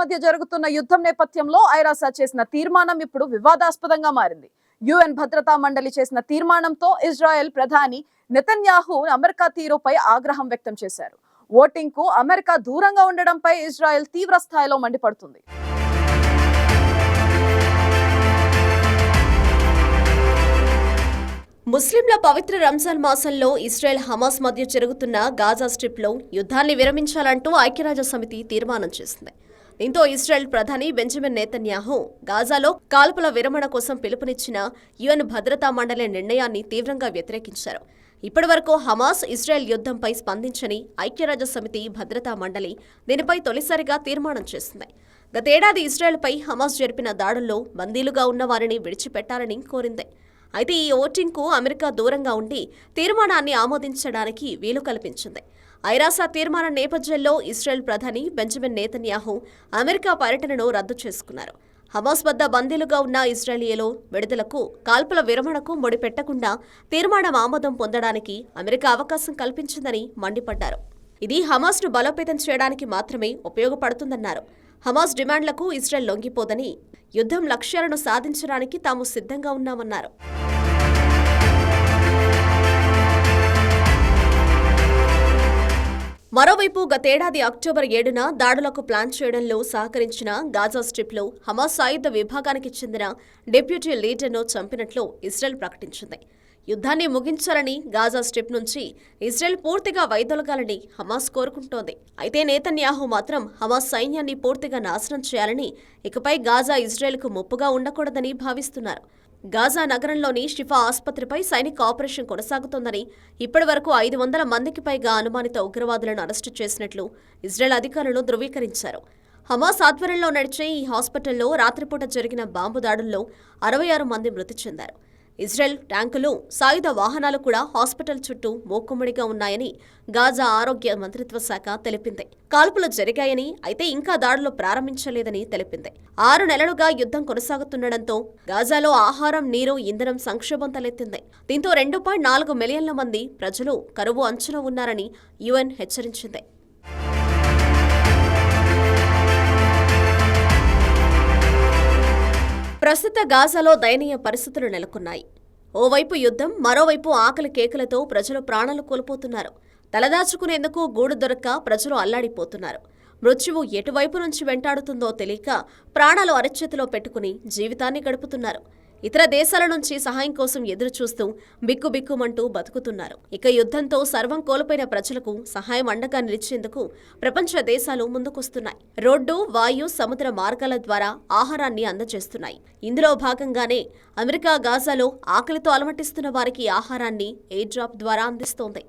మధ్య జరుగుతున్న యుద్ధం నేపథ్యంలో ఐరాసా చేసిన తీర్మానం ఇప్పుడు వివాదాస్పదంగా మారింది. యుఎన్ భద్రతా మండలి చేసిన తీర్మానంతో ఇజ్రాయెల్ ప్రధాని నెతన్యాహు అమెరికా తీరుపై ఆగ్రహం వ్యక్తం చేశారు. ఓటింగ్కు అమెరికా దూరంగా ఉండడంపై ఇజ్రాయెల్ తీవ్ర స్థాయిలో మండిపడుతుంది. ముస్లింల పవిత్ర రంజాన్ మాసంలో ఇస్రాయెల్ హమాస్ మధ్య జరుగుతున్న గాజా స్ట్రిప్లో యుద్ధాన్ని విరమించాలంటూ ఐక్యరాజ్య సమితి తీర్మానం చేసింది. దీంతో ఇస్రాయెల్ ప్రధాని బెంజమిన్ నేతన్యాహు గాజాలో కాల్పుల విరమణ కోసం పిలుపునిచ్చిన యుఎన్ భద్రతా మండలి నిర్ణయాన్ని తీవ్రంగా వ్యతిరేకించారు. ఇప్పటివరకు హమాస్ ఇజ్రాయెల్ యుద్ధంపై స్పందించని ఐక్యరాజ్య సమితి భద్రతా మండలి దీనిపై తొలిసారిగా తీర్మానం చేసింది. గతేడాది ఇజ్రాయెల్పై హమాస్ జరిపిన దాడుల్లో బందీలుగా ఉన్న వారిని విడిచిపెట్టాలని కోరింది. అయితే ఈ ఓటింగ్కు అమెరికా దూరంగా ఉండి తీర్మానాన్ని ఆమోదించడానికి వీలు కల్పించింది. ఐరాసా తీర్మానం నేపథ్యంలో ఇస్రాయెల్ ప్రధాని బెంజమిన్ నేతన్యాహు అమెరికా పర్యటనను రద్దు చేసుకున్నారు. హమాస్ వద్ద బందీలుగా ఉన్న ఇజ్రాయేలీలు విడుదలకు కాల్పుల విరమణకు ముడిపెట్టకుండా తీర్మానం ఆమోదం పొందడానికి అమెరికా అవకాశం కల్పించిందని మండిపడ్డారు. ఇది హమాస్ను బలోపేతం చేయడానికి మాత్రమే ఉపయోగపడుతుందన్నారు. హమాస్ డిమాండ్లకు ఇస్రాయెల్ లొంగిపోదని యుద్ధం లక్ష్యాలను సాధించడానికి తాము సిద్ధంగా ఉన్నామన్నారు. మరోవైపు గతేడాది అక్టోబర్ ఏడున దాడులకు ప్లాన్ చేయడంలో సహకరించిన గాజా స్ట్రిప్లో హమాస్ సాయుధ విభాగానికి చెందిన డిప్యూటీ లీడర్ను చంపినట్లు ఇజ్రాయెల్ ప్రకటించింది. యుద్ధాన్ని ముగించాలని గాజా స్ట్రిప్ నుంచి ఇజ్రాయెల్ పూర్తిగా వైదొలగాలని హమాస్ కోరుకుంటోంది. అయితే నేతన్యాహు మాత్రం హమాస్ సైన్యాన్ని పూర్తిగా నాశనం చేయాలని ఇకపై గాజా ఇజ్రాయెల్కు ముప్పుగా ఉండకూడదని భావిస్తున్నారు. గాజా నగరంలోని షిఫా ఆసుపత్రిపై సైనిక ఆపరేషన్ కొనసాగుతోందని ఇప్పటివరకు ఐదు వందల మందికి పైగా అనుమానిత ఉగ్రవాదులను అరెస్టు చేసినట్లు ఇజ్రాయెల్ అధికారులు ధృవీకరించారు. హమాస్ ఆధ్వర్యంలో నడిచే ఈ హాస్పిటల్లో రాత్రిపూట జరిగిన బాంబు దాడుల్లో అరవై ఆరు మంది మృతి చెందారు. ఇజ్రాయెల్ ట్యాంకులు సాయుధ వాహనాలు కూడా హాస్పిటల్ చుట్టూ మోకుమ్మడిగా ఉన్నాయని గాజా ఆరోగ్య మంత్రిత్వ శాఖ తెలిపింది. కాల్పులు జరిగాయని అయితే ఇంకా దాడులు ప్రారంభించలేదని తెలిపింది. ఆరు నెలలుగా యుద్ధం కొనసాగుతుండటంతో గాజాలో ఆహారం నీరు ఇంధనం సంక్షోభం తలెత్తింది. దీంతో రెండు పాయింట్ నాలుగు మిలియన్ల మంది ప్రజలు కరువు అంచున ఉన్నారని యుఎన్ హెచ్చరించింది. ప్రస్తుత గాజాలో దయనీయ పరిస్థితులు నెలకొన్నాయి. ఓవైపు యుద్ధం మరోవైపు ఆకలి కేకలతో ప్రజలు ప్రాణాలు కోల్పోతున్నారు. తలదాచుకునేందుకు గూడు దొరక్క ప్రజలు అల్లాడిపోతున్నారు. మృత్యువు ఎటువైపు నుంచి వెంటాడుతుందో తెలియక ప్రాణాలు అరచేతిలో పెట్టుకుని జీవితాన్ని గడుపుతున్నారు. ఇతర దేశాల నుంచి సహాయం కోసం ఎదురు చూస్తూ బిక్కుబిక్కుమంటూ బతుకుతున్నారు. ఇక యుద్ధంతో సర్వం కోల్పోయిన ప్రజలకు సహాయం అండగా నిలిచేందుకు ప్రపంచ దేశాలు ముందుకొస్తున్నాయి. రోడ్డు వాయు సముద్ర మార్గాల ద్వారా ఆహారాన్ని అందజేస్తున్నాయి. ఇందులో భాగంగానే అమెరికా గాజాలో ఆకలితో అలమటిస్తున్న వారికి ఆహారాన్ని ఎయిర్ డ్రాప్ ద్వారా అందిస్తోంది.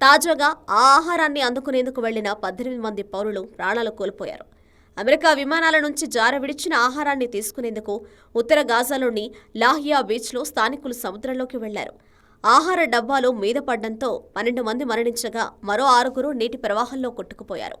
తాజాగా ఆ ఆహారాన్ని అందుకునేందుకు వెళ్ళిన పద్దెనిమిది మంది పౌరులు ప్రాణాలు కోల్పోయారు. అమెరికా విమానాల నుంచి జార విడిచిన ఆహారాన్ని తీసుకునేందుకు ఉత్తర గాజాలోని లాహియా బీచ్లో స్థానికులు సముద్రంలోకి వెళ్ళారు. ఆహార డబ్బాలు మీద పడ్డంతో పన్నెండు మంది మరణించగా మరో ఆరుగురు నీటి ప్రవాహంలో కొట్టుకుపోయారు.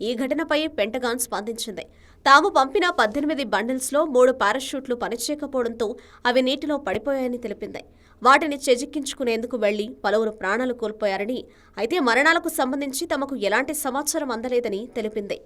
ఈ ఘటనపై పెంటగాన్ స్పందించింది. తాము పంపిన పద్దెనిమిది బండిల్స్లో మూడు పారాషూట్లు పనిచేయకపోవడంతో అవి నీటిలో పడిపోయాయని తెలిపింది. వాటిని చెజిక్కించుకునేందుకు వెళ్ళి పలువురు ప్రాణాలు కోల్పోయారని అయితే మరణాలకు సంబంధించి తమకు ఎలాంటి సమాచారం అందలేదని తెలిపింది.